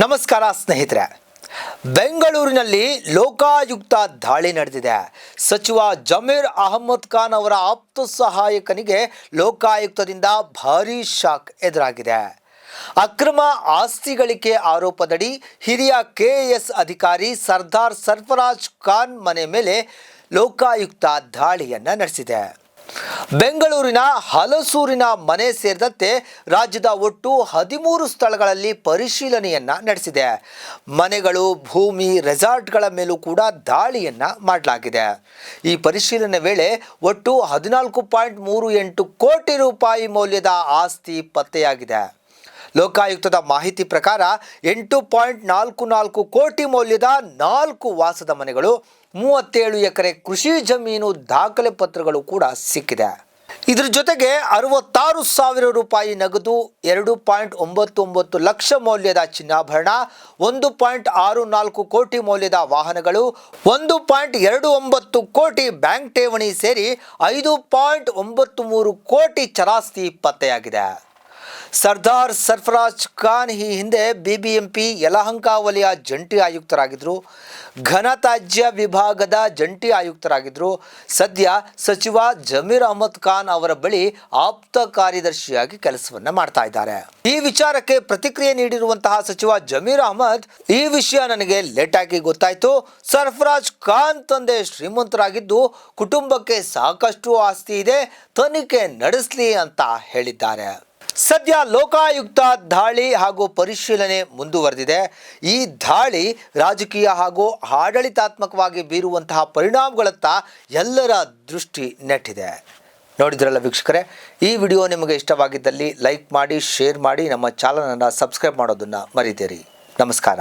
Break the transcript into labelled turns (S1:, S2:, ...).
S1: ನಮಸ್ಕಾರ ಸ್ನೇಹಿತರೆ. ಬೆಂಗಳೂರಿನಲ್ಲಿ ಲೋಕಾಯುಕ್ತ ದಾಳಿ ನಡೆದಿದೆ. ಸಚಿವ ಜಮೀರ್ ಅಹಮ್ಮದ್ ಖಾನ್ ಅವರ ಆಪ್ತ ಸಹಾಯಕನಿಗೆ ಲೋಕಾಯುಕ್ತದಿಂದ ಭಾರೀ ಶಾಕ್ ಎದುರಾಗಿದೆ. ಅಕ್ರಮ ಆಸ್ತಿ ಗಳಿಕೆ ಆರೋಪದಡಿ ಹಿರಿಯ ಕೆಎಎಸ್ ಅಧಿಕಾರಿ ಸರ್ದಾರ್ ಸರ್ಫರಾಜ್ ಖಾನ್ ಮನೆ ಮೇಲೆ ಲೋಕಾಯುಕ್ತ ದಾಳಿಯನ್ನು ನಡೆಸಿದೆ. ಬೆಂಗಳೂರಿನ ಹಲಸೂರಿನ ಮನೆ ಸೇರಿದಂತೆ ರಾಜ್ಯದ ಒಟ್ಟು ಹದಿಮೂರು ಸ್ಥಳಗಳಲ್ಲಿ ಪರಿಶೀಲನೆಯನ್ನ ನಡೆಸಿದೆ. ಮನೆಗಳು, ಭೂಮಿ, ರೆಸಾರ್ಟ್ಗಳ ಮೇಲೂ ಕೂಡ ದಾಳಿಯನ್ನ ಮಾಡಲಾಗಿದೆ. ಈ ಪರಿಶೀಲನೆ ವೇಳೆ ಒಟ್ಟು ಹದಿನಾಲ್ಕು ಪಾಯಿಂಟ್ ಮೂರು ಎಂಟು ಕೋಟಿ ರೂಪಾಯಿ ಮೌಲ್ಯದ ಆಸ್ತಿ ಪತ್ತೆಯಾಗಿದೆ. ಲೋಕಾಯುಕ್ತದ ಮಾಹಿತಿ ಪ್ರಕಾರ ಎಂಟು ಪಾಯಿಂಟ್ ನಾಲ್ಕು ನಾಲ್ಕು ಕೋಟಿ ಮೌಲ್ಯದ ನಾಲ್ಕು ವಾಸದ ಮನೆಗಳು, ಮೂವತ್ತೇಳು ಎಕರೆ ಕೃಷಿ ಜಮೀನು ದಾಖಲೆ ಪತ್ರಗಳು ಕೂಡ ಸಿಕ್ಕಿದೆ. ಇದ್ರ ಜೊತೆಗೆ ಅರವತ್ತಾರು ಸಾವಿರ ರೂಪಾಯಿ ನಗದು, ಎರಡು ಪಾಯಿಂಟ್ ಒಂಬತ್ತು ಒಂಬತ್ತು ಲಕ್ಷ ಮೌಲ್ಯದ ಚಿನ್ನಾಭರಣ, ಒಂದು ಪಾಯಿಂಟ್ ಆರು ನಾಲ್ಕು ಕೋಟಿ ಮೌಲ್ಯದ ವಾಹನಗಳು, ಒಂದು ಪಾಯಿಂಟ್ ಎರಡು ಒಂಬತ್ತು ಕೋಟಿ ಬ್ಯಾಂಕ್ ಠೇವಣಿ ಸೇರಿ ಐದು ಪಾಯಿಂಟ್ ಒಂಬತ್ತು ಮೂರು ಕೋಟಿ ಚರಾಸ್ತಿ ಪತ್ತೆಯಾಗಿದೆ. ಸರ್ದಾರ್ ಸರ್ಫರಾಜ್ ಖಾನ್ ಈ ಹಿಂದೆ ಬಿಬಿಎಂಪಿ ಯಲಹಂಕ ವಲಯ ಜಂಟಿ ಆಯುಕ್ತರಾಗಿದ್ದರು ಘನತ್ಯಾಜ್ಯ ವಿಭಾಗದ ಜಂಟಿ ಆಯುಕ್ತರಾಗಿದ್ದರು ಸದ್ಯ ಸಚಿವ ಜಮೀರ್ ಅಹಮದ್ ಖಾನ್ ಅವರ ಬಳಿ ಆಪ್ತ ಕಾರ್ಯದರ್ಶಿಯಾಗಿ ಕೆಲಸವನ್ನು ಮಾಡ್ತಾ ಇದ್ದಾರೆ. ಈ ವಿಚಾರಕ್ಕೆ ಪ್ರತಿಕ್ರಿಯೆ ನೀಡಿರುವಂತಹ ಸಚಿವ ಜಮೀರ್ ಅಹಮದ್, ಈ ವಿಷಯ ನನಗೆ ಲೇಟ್ ಆಗಿ ಗೊತ್ತಾಯ್ತು. ಸರ್ಫರಾಜ್ ಖಾನ್ ತಂದೆ ಶ್ರೀಮಂತರಾಗಿದ್ದು ಕುಟುಂಬಕ್ಕೆ ಸಾಕಷ್ಟು ಆಸ್ತಿ ಇದೆ. ತನಿಖೆ ನಡೆಸಲಿ ಅಂತ ಹೇಳಿದ್ದಾರೆ. ಸದ್ಯ ಲೋಕಾಯುಕ್ತ ದಾಳಿ ಹಾಗೂ ಪರಿಶೀಲನೆ ಮುಂದುವರೆದಿದೆ. ಈ ದಾಳಿ ರಾಜಕೀಯ ಹಾಗೂ ಆಡಳಿತಾತ್ಮಕವಾಗಿ ಬೀರುವಂತಹ ಪರಿಣಾಮಗಳತ್ತ ಎಲ್ಲರ ದೃಷ್ಟಿ ನೆಟ್ಟಿದೆ. ನೋಡಿದ್ರಲ್ಲ ವೀಕ್ಷಕರೇ, ಈ ವಿಡಿಯೋ ನಿಮಗೆ ಇಷ್ಟವಾಗಿದ್ದಲ್ಲಿ ಲೈಕ್ ಮಾಡಿ, ಶೇರ್ ಮಾಡಿ, ನಮ್ಮ ಚಾನಲನ್ನು ಸಬ್ಸ್ಕ್ರೈಬ್ ಮಾಡೋದನ್ನು ಮರಿತೀರಿ. ನಮಸ್ಕಾರ.